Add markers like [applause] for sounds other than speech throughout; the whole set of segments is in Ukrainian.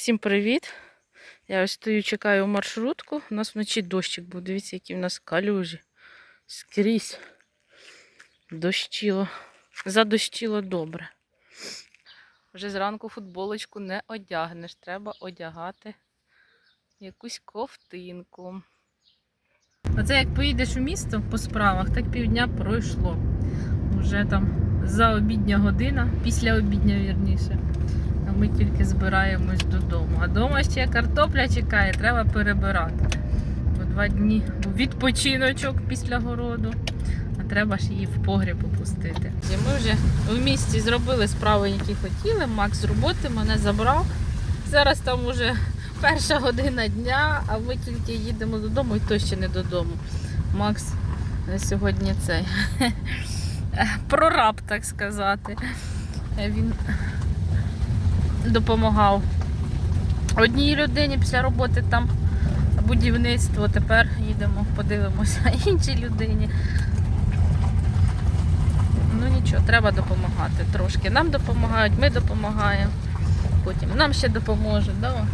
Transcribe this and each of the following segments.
Всім привіт! Я ось стою, чекаю маршрутку. У нас вночі дощик був. Дивіться, які в нас калюжі. Скрізь. Дощило. Задощило добре. Вже зранку футболочку не одягнеш. Треба одягати якусь ковтинку. Оце як поїдеш у місто по справах, так півдня пройшло. Вже там за обідня година, після обідня вірніше. Ми тільки збираємось додому. А вдома ще картопля чекає, треба перебирати. Бо два дні відпочиночок після городу, а треба ж її в погріб опустити. Ми вже в місті зробили справи, які хотіли. Макс з роботи мене забрав. Зараз там уже перша година дня, а ми тільки їдемо додому і то ще не додому. Макс е, сьогодні цей [laughs] прораб, так сказати. Е, Він допомагав одній людині після роботи там будівництво. Тепер їдемо, подивимося [laughs] іншій людині. Ну нічого, треба допомагати трошки. Нам допомагають, ми допомагаємо. Потім нам ще допоможуть. Да?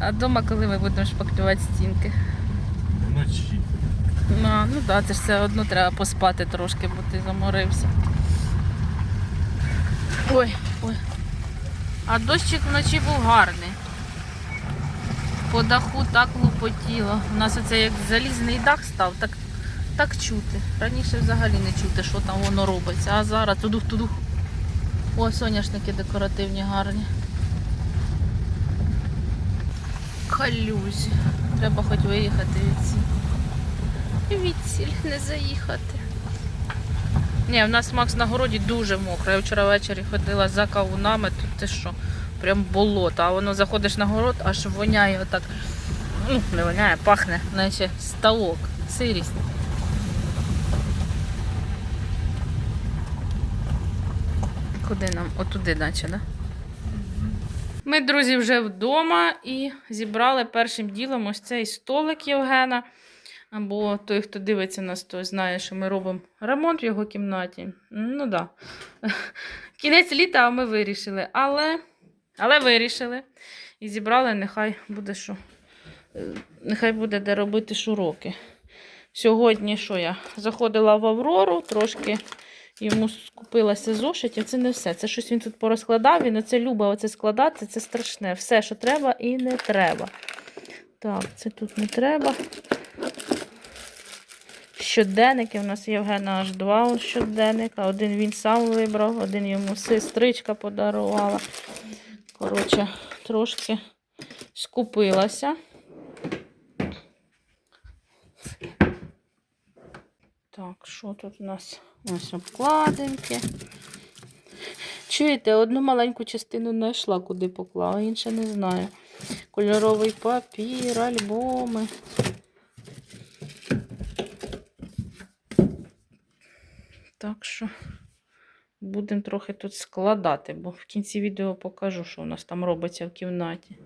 А вдома, коли ми будемо шпаклювати стінки. Вночі. Ну, а, ну да, це ж все одно треба поспати трошки, бо ти заморився. Ой, ой. А дощик вночі був гарний. По даху так лупотіло. У нас оце як залізний дах став, так, так чути. Раніше взагалі не чути, що там воно робиться. А зараз тудух-тудух. О, соняшники декоративні гарні. Калюзі. Треба хоч виїхати від ці. І від не заїхати. Ні, в нас Макс на городі дуже мокро. Я вчора ввечері ходила за кавунами, тут ти що, прям болото. А воно заходиш на город, аж воняє отак. Ну, не воняє, пахне, наче ставок, сирість. Куди нам? Отуди, наче, да? Ми, друзі, вже вдома і зібрали першим ділом ось цей столик Євгена. Або той, хто дивиться нас, той знає, що ми робимо ремонт в його кімнаті. Ну так. Да. [laughs] Кінець літа, а ми вирішили. Але, але вирішили. І зібрали, нехай буде що. е, Нехай буде де робити шуроки. Сьогодні що я? Заходила в Аврору, трошки йому скупилася зошитів. Це не все. Це щось він тут порозкладав. Він оце любить оце складати, це страшне. Все, що треба і не треба. Так, це тут не треба. Щоденники. У нас Євгена аж два щоденника. Один він сам вибрав, один йому сестричка подарувала. Коротше, трошки скупилася. Так, що тут у нас? Ось обкладинки. Чуєте, одну маленьку частину знайшла, куди поклала, інше не знаю. Кольоровий папір, альбоми. Так що будемо трохи тут складати, бо в кінці відео покажу, що у нас там робиться в кімнаті.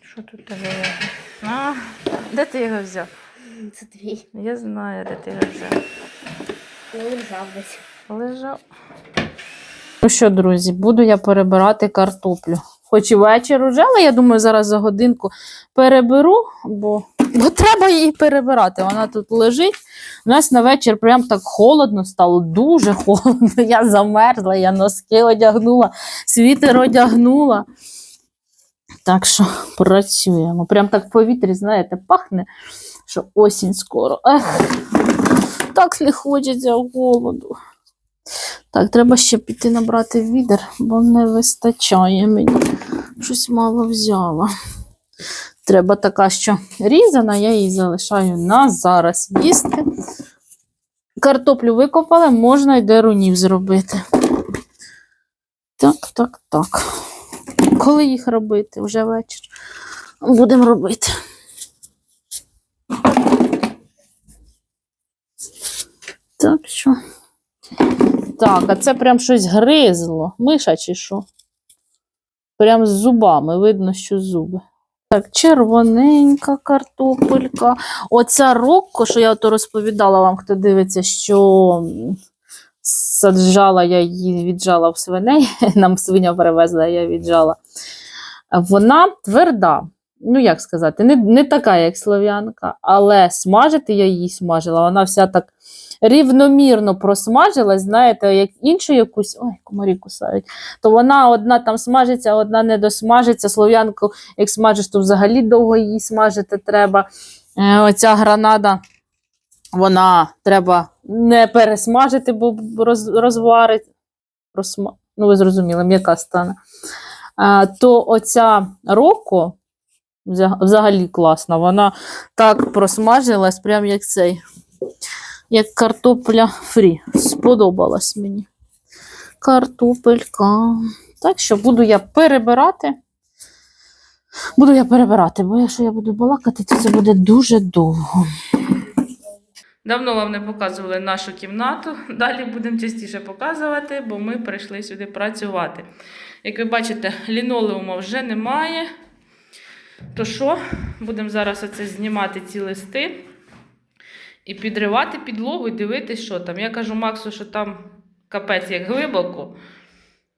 Що тут тебе? А, де ти його взяв? Це твій. Я знаю, де ти його взяв. Лежав десь. Лежав. Ну що, друзі, буду я перебирати картоплю. Хоч і вечір уже, але я думаю, зараз за годинку переберу, бо, бо треба її перебирати. Вона тут лежить. У нас на вечір прям так холодно стало, дуже холодно. Я замерзла, я носки одягнула, світер одягнула. Так що працюємо. Прям так в повітрі, знаєте, пахне, що осінь скоро. Ех, так не хочеться голоду. Так, треба ще піти набрати відер, бо не вистачає мені. Щось мало взяла. Треба така, що різана, я її залишаю на зараз їсти. Картоплю викопали, можна й дерунів зробити. Так, так, так. Коли їх робити? Вже вечір. Будемо робити. Так що. Так, а це прям щось гризло. Миша чи що? Прям з зубами, видно, що зуби. Так, червоненька картопелька. Оця рокко, що я ото розповідала вам, хто дивиться, що саджала я її, віджала в свиней. [laughs] Нам свиня привезла, я віджала. Вона тверда. Ну, як сказати, не, не така, як слов'янка, але смажити я її смажила. Вона вся так рівномірно просмажилась, знаєте, як іншу якусь, ой, комарі кусають, то вона одна там смажиться, одна не досмажиться. Слов'янку, як смажиш, то взагалі довго її смажити треба. Е, оця гранада, вона треба не пересмажити, бо роз, розварить. Розсма... Ну, ви зрозуміли, м'яка стане. А, то оця роко взагалі класна. Вона так просмажилась, прям як цей, як картопля фрі. Сподобалась мені. Картопелька. Так що буду я перебирати. Буду я перебирати, бо якщо я буду балакати, то це буде дуже довго. Давно вам не показували нашу кімнату. Далі будемо частіше показувати, бо ми прийшли сюди працювати. Як ви бачите, лінолеуму вже немає. То що, будемо зараз оце знімати ці листи і підривати підлогу і дивитись, що там. Я кажу Максу, що там капець як глибоко.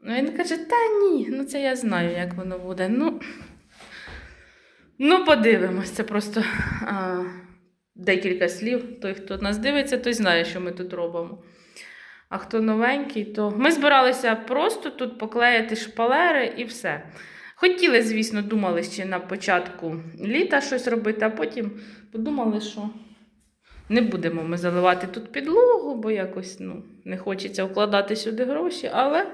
Ну, він каже, та ні, ну це я знаю, як воно буде. Ну, ну подивимось, просто а, декілька слів. Той, хто нас дивиться, той знає, що ми тут робимо. А хто новенький, то ми збиралися просто тут поклеїти шпалери і все. Хотіли, звісно, думали ще на початку літа щось робити, а потім подумали, що не будемо ми заливати тут підлогу, бо якось ну, не хочеться вкладати сюди гроші. Але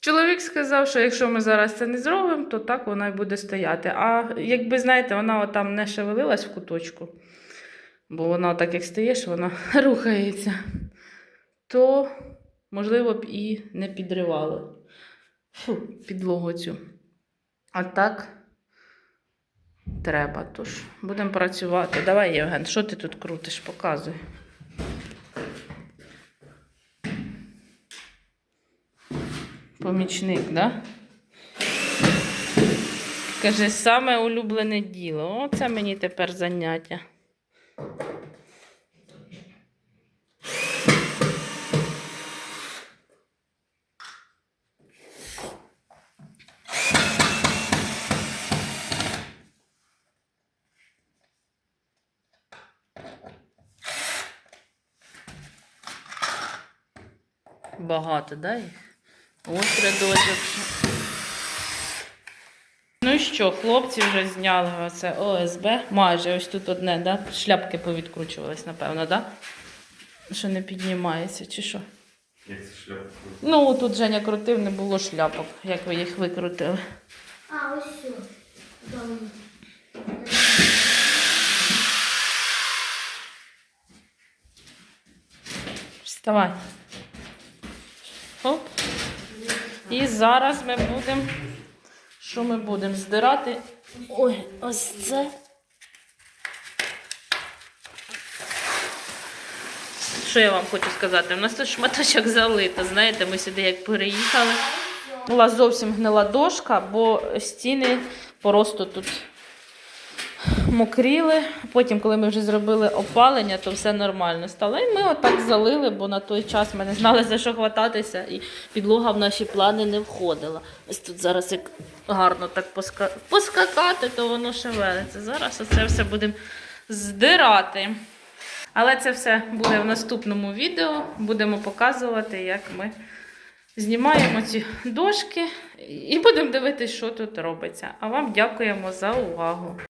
чоловік сказав, що якщо ми зараз це не зробимо, то так вона й буде стояти. А якби, знаєте, вона отам не шевелилась в куточку, бо вона так як стоїш, вона [laughs] рухається, то, можливо, б і не підривали Фу, підлогу цю. А так треба. Тож будемо працювати. Давай, Євген, що ти тут крутиш? Показуй. Помічник, да? Каже, саме улюблене діло. Оце мені тепер заняття. Багато, да? їх? Ось рядочок. Ну і що, хлопці вже зняли оце ОСБ. Майже ось тут одне, да? Шляпки повідкручувались, напевно, да? Що не піднімається, чи що? Як це шляпа? Ну, тут Женя крутив, не було шляпок, як ви їх викрутили. А, ось все. Дома. Вставай. Оп. І зараз ми будемо. Що ми будемо? Здирати. Ой, ось це. Що я вам хочу сказати? У нас тут шматочок залито. Знаєте, ми сюди як переїхали. Була зовсім гнила дошка, бо стіни просто тут мокріли. Потім, коли ми вже зробили опалення, то все нормально стало. І ми отак залили, бо на той час ми не знали за що хвататися, і підлога в наші плани не входила. Ось тут зараз як гарно так поска... поскакати, то воно шевелиться. Зараз оце все будемо здирати. Але це все буде в наступному відео. Будемо показувати, як ми знімаємо ці дошки і будемо дивитися, що тут робиться. А вам дякуємо за увагу.